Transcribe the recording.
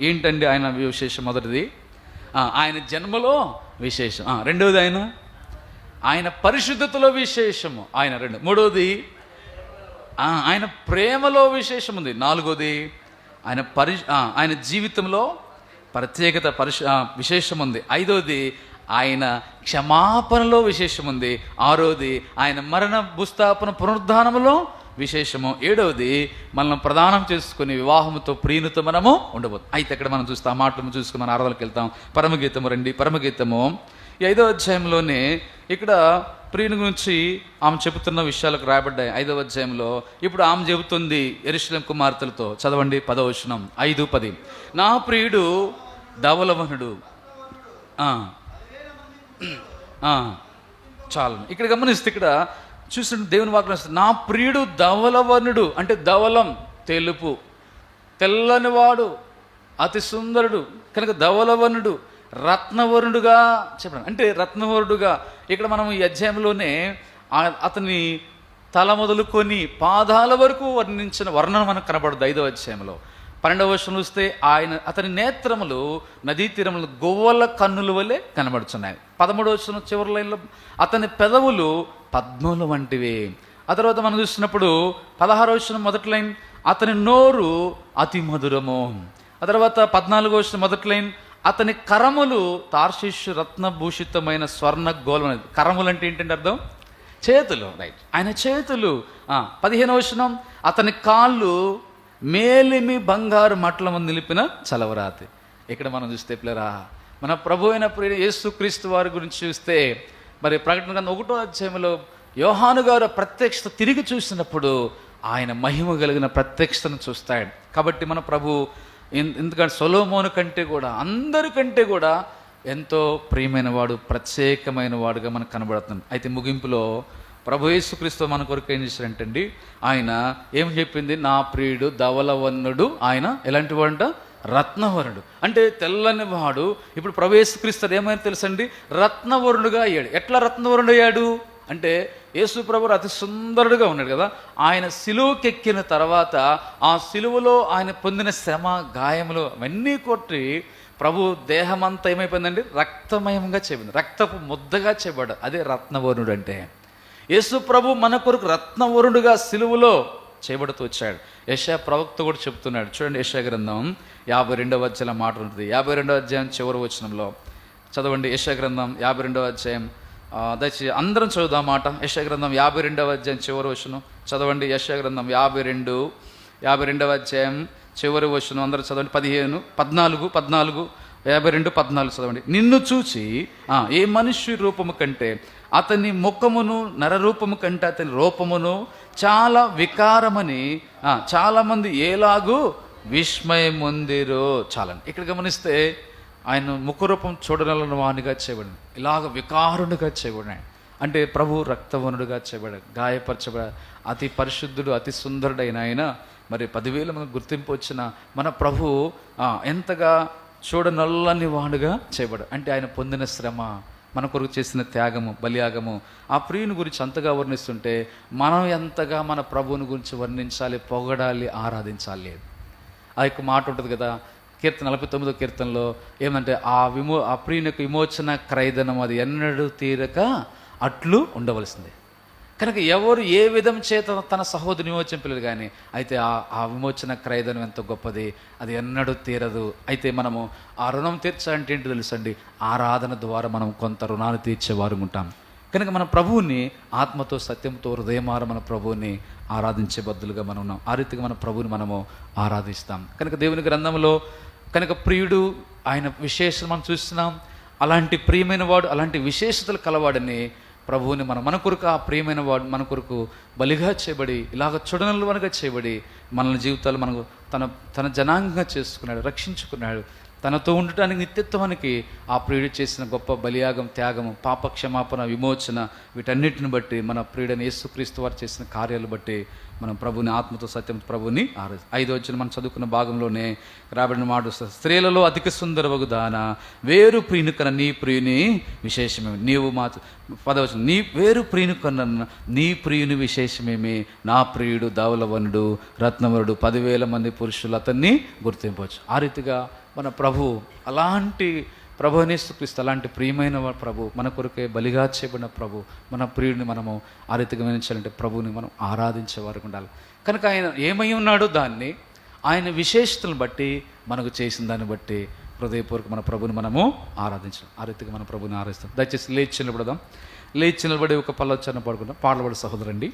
ఏంటండి ఆయన విశేషం మొదటిది? ఆయన జన్మలో విశేషం. రెండవది ఆయన? ఆయన పరిశుద్ధతలో విశేషము. ఆయన రెండు. మూడవది? ఆయన ప్రేమలో విశేషం ఉంది. నాలుగోది ఆయన పరి ఆయన జీవితంలో ప్రత్యేకత పరిశ విశేషం ఉంది. ఐదోది ఆయన క్షమాపణలో విశేషం ఉంది. ఆరోది ఆయన మరణ భూస్థాపన పునరుద్ధానంలో విశేషము. ఏడవది మనల్ని ప్రదానం చేసుకుని వివాహముతో ప్రీనుతో మనము ఉండబోతుంది అయితే ఇక్కడ మనం చూస్తాం మాటలు చూసుకుని మన ఆరాధనకి వెళ్తాం. పరమగీతము రండి. పరమగీతము. ఈ ఐదో అధ్యాయంలోనే ఇక్కడ ప్రియుని గురించి ఆమె చెబుతున్న విషయాలకు రాయబడ్డాయి. ఐదవ అధ్యాయంలో ఇప్పుడు ఆమె చెబుతుంది ఎరుశలేం కుమార్తెలతో. చదవండి పదవచనం ఐదు పది. నా ప్రియుడు ధవలవనుడు. చాలు ఇక్కడ గమనిస్తే ఇక్కడ చూసిన దేవుని వాక్యం నా ప్రియుడు ధవలవర్ణుడు అంటే ధవలం తెలుపు తెల్లనివాడు అతి సుందరుడు కనుక ధవలవర్ణుడు రత్నవరుడుగా చెప్పడం. అంటే రత్నవరుడుగా ఇక్కడ మనం ఈ అధ్యాయంలోనే అతని తల మొదలుకొని పాదాల వరకు వర్ణించిన వర్ణన మనకు కనబడదు ఐదో అధ్యాయంలో. పన్నెండవ వర్షం వస్తే ఆయన అతని నేత్రములు నదీ తీరములు గొవ్వల కన్నుల వలె కనబడుచున్నాయి. పదమూడవచనం చివరి లైన్లో అతని పెదవులు పద్మముల వంటివి. ఆ తర్వాత మనం చూసినప్పుడు పదహారవచనం మొదటి లైన్ అతని నోరు అతి మధురము. ఆ తర్వాత పద్నాలుగో వచ్చిన మొదటి లైన్ అతని కరములు తార్షిష్ రత్నభూషితమైన స్వర్ణ గోళం కరములు అంటే ఏంటంటే అర్థం? చేతులు. రైట్ ఆయన చేతులు. ఆ, పదిహేనవ వచనం అతని కాళ్ళు మేలిమి బంగారు మట్ల నిలిపిన చలవరాతి. ఇక్కడ మనం చూస్తే పిల్లరా మన ప్రభు అయిన ప్రియ యేసుక్రీస్తు వారి గురించి చూస్తే మరి ప్రకటన గ్రంథం ఒకటో అధ్యాయంలో యోహాను గారు ప్రత్యక్షత తిరిగి చూసినప్పుడు ఆయన మహిమ కలిగిన ప్రత్యక్షతను చూస్తాడు. కాబట్టి మన ప్రభు ఎందుకంటే సొలోమోను కంటే కూడా అందరికంటే కూడా ఎంతో ప్రియమైన వాడు ప్రత్యేకమైన వాడుగా మనకు కనబడుతుంది అయితే ముగింపులో ప్రభు యేసుక్రీస్తు మన కొరకు ఏం చేశారంటండి ఆయన ఏం చెప్పింది? నా ప్రియుడు ధవలవన్నుడు ఆయన ఎలాంటి వాడంట? రత్నవరుడు. అంటే తెల్లని వాడు. ఇప్పుడు ప్రభు ఏమైనా తెలుసండి? రత్నవరుడుగా అయ్యాడు. ఎట్లా రత్నవరుడు అయ్యాడు? అంటే యేసు ప్రభు అతి సుందరుడుగా ఉన్నాడు కదా. ఆయన సిలువకెక్కిన తర్వాత ఆ సిలువలో ఆయన పొందిన శ్రమ గాయములు అవన్నీ కొట్టి ప్రభు దేహమంతా ఏమైపోయిందండి? రక్తమయంగా చెప్పింది రక్తపు ముద్దగా చెప్పాడు అదే రత్నవరుణుడు అంటే. యేసు ప్రభు మన కొరకు రత్నవరుడుగా సిలువలో చేయబడుతూ వచ్చాడు. యశా ప్రవక్త కూడా చెప్తున్నాడు. చూడండి యశా గ్రంథం యాభై రెండవ అధ్యాయం మాట ఉంటుంది. యాభై రెండవ అధ్యాయం చివరి వచనంలో చదవండి. యశా గ్రంథం యాభై రెండవ అధ్యాయం దయచేసి అందరం చదువుదాం మాట. యశా గ్రంథం యాభై రెండవ అధ్యాయం చివరి వచనం చదవండి. యశా గ్రంథం యాభై రెండు యాభై రెండవ అధ్యాయం చివరి వచనం. అందరూ చదవండి. పదిహేను పద్నాలుగు పద్నాలుగు యాభై రెండు పద్నాలుగు చదవండి. నిన్ను చూచి ఏ మనిషి రూపము కంటే అతని ముఖమును నరరూపము కంటే అతని రూపమును చాలా వికారమని చాలామంది చాలామంది ఏలాగు విస్మయముందిరో. చాలని ఇక్కడ గమనిస్తే ఆయన ముఖరూపం చూడనలను వానిగా చేయబడింది. ఇలాగ వికారునిగా చేయబడినాయి. అంటే ప్రభు రక్తవనుడుగా చేయబడాడు గాయపరచబడ అతి పరిశుద్ధుడు అతి సుందరుడైన ఆయన. మరి పదివేల మంది గుర్తింపు వచ్చిన మన ప్రభు ఎంతగా చూడ నల్లని వాడుగా చేయబడు. అంటే ఆయన పొందిన శ్రమ మన కొరకు చేసిన త్యాగము బలియాగము ఆ ప్రియుని గురించి అంతగా వర్ణిస్తుంటే మనం ఎంతగా మన ప్రభువుని గురించి వర్ణించాలి పొగడాలి ఆరాధించాలి ఆ యొక్క మాట ఉంటుంది కదా కీర్తన నలభై తొమ్మిదో కీర్తనలో ఏమంటే ఆ విమో ఆ ప్రియుని యొక్క విమోచన క్రైదనం అది ఎన్నడూ తీరక అట్లు ఉండవలసిందే. కనుక ఎవరు ఏ విధం చేత తన సహోదరుని విమోచింపలేదు కానీ అయితే ఆ ఆ విమోచన క్రయదనం ఎంత గొప్పది అది ఎన్నడూ తీరదు. అయితే మనము ఆ రుణం తీర్చాలంటే ఏంటి తెలుసండి? ఆరాధన ద్వారా మనం కొంత రుణాలు తీర్చేవారు ఉంటాం. కనుక మన ప్రభువుని ఆత్మతో సత్యంతో హృదయమార మన ప్రభువుని ఆరాధించే బద్దులుగా మనం ఉన్నాం. ఆ రీతిగా మన ప్రభువుని మనము ఆరాధిస్తాం. కనుక దేవుని గ్రంథంలో కనుక ప్రియుడు ఆయన విశేషం మనం చూస్తున్నాం. అలాంటి ప్రియమైన వాడు అలాంటి విశేషతలు కలవాడని ప్రభువుని మనం మన కొరకు ఆ ప్రియమైన వాడు మన కొరకు బలిగా చేయబడి ఇలాగ చూడనలువనగా చేయబడి మన జీవితాలు మనకు తన తన జనాంగంగా చేసుకున్నాడు రక్షించుకున్నాడు. తనతో ఉండటానికి నిత్యత్వానికి ఆ ప్రియుడు చేసిన గొప్ప బలియాగం త్యాగము పాప క్షమాపణ విమోచన వీటన్నిటిని బట్టి మన ప్రియుడని యేసుక్రీస్తు వారు చేసిన కార్యాలు బట్టి మనం ప్రభుని ఆత్మతో సత్యం ప్రభుని ఆరా ఐదో వచ్చిన మనం చదువుకున్న భాగంలోనే రాబడిన మాట వస్తుంది. స్త్రీలలో అధిక సుందరవగు దాన వేరు ప్రియుని కన్నా నీ ప్రియుని విశేషమేమి? నీవు మా పదవచనం నీ వేరు ప్రియుని కన్న నీ ప్రియుని విశేషమేమి? నా ప్రియుడు ధవలవనుడు రత్నవరుడు పదివేల మంది పురుషులు అతన్ని గుర్తింపవచ్చు. ఆ రీతిగా మన ప్రభు అలాంటి ప్రభు క్రీస్తు అలాంటి ప్రియమైన ప్రభు మన కొరకే బలిగా చేయబడిన ప్రభు మన ప్రియుడిని మనము ఆ రీతిగా ప్రభుని మనం ఆరాధించే వారికి ఉండాలి. కనుక ఆయన ఏమై ఉన్నాడో దాన్ని ఆయన విశేషతను బట్టి మనకు చేసిన దాన్ని బట్టి హృదయపూర్వక మన ప్రభుని మనము ఆరాధించడం ఆ రీతిగా మన ప్రభుని ఆరాధిస్తాం. దయచేసి లేచి నిలబడదాం. లేచి నిలబడి ఒక పల్లొచ్చన్న పడుకుంటాం పాడబడి సహోదరండి